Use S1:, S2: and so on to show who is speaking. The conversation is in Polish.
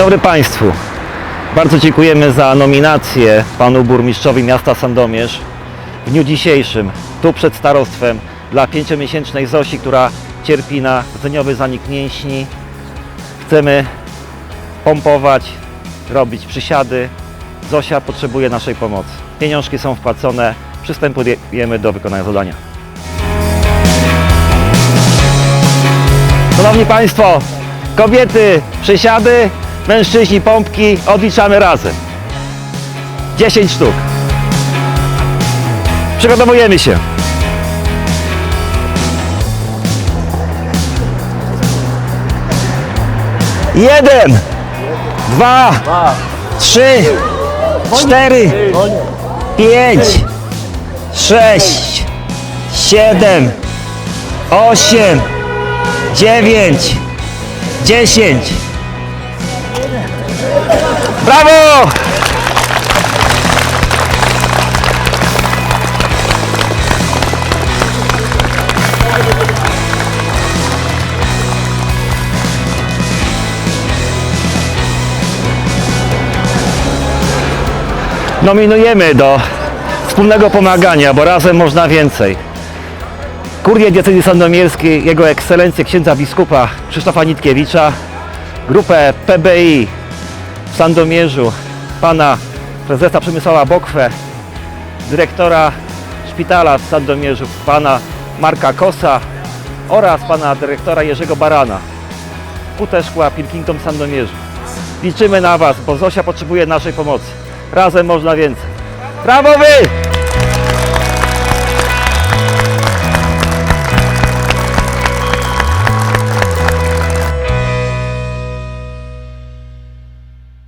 S1: dobry Państwu. Bardzo dziękujemy za nominację panu burmistrzowi miasta Sandomierz w dniu dzisiejszym, tu przed starostwem, dla pięciomiesięcznej Zosi, która cierpi na rdzeniowy zanik mięśni. Chcemy pompować, robić przysiady. Zosia potrzebuje naszej pomocy. Pieniążki są wpłacone, przystępujemy do wykonania zadania. Szanowni Państwo, kobiety przysiady, mężczyźni pompki, odliczamy razem. 10 sztuk. Przygotowujemy się. Jeden, dwa, trzy, cztery, pięć, sześć, siedem, osiem, dziewięć, dziesięć. Brawo! Nominujemy do wspólnego pomagania, bo razem można więcej. Kurię Diecezji Sandomierskiej, Jego Ekscelencję księdza biskupa Krzysztofa Nitkiewicza, grupę PBI w Sandomierzu, pana prezesa Przemysława Bokwę, dyrektora szpitala w Sandomierzu, pana Marka Kosa oraz pana dyrektora Jerzego Barana. Kute Szkła Pilkington Sandomierzu. Liczymy na Was, bo Zosia potrzebuje naszej pomocy. Razem można więcej. Brawo Wy!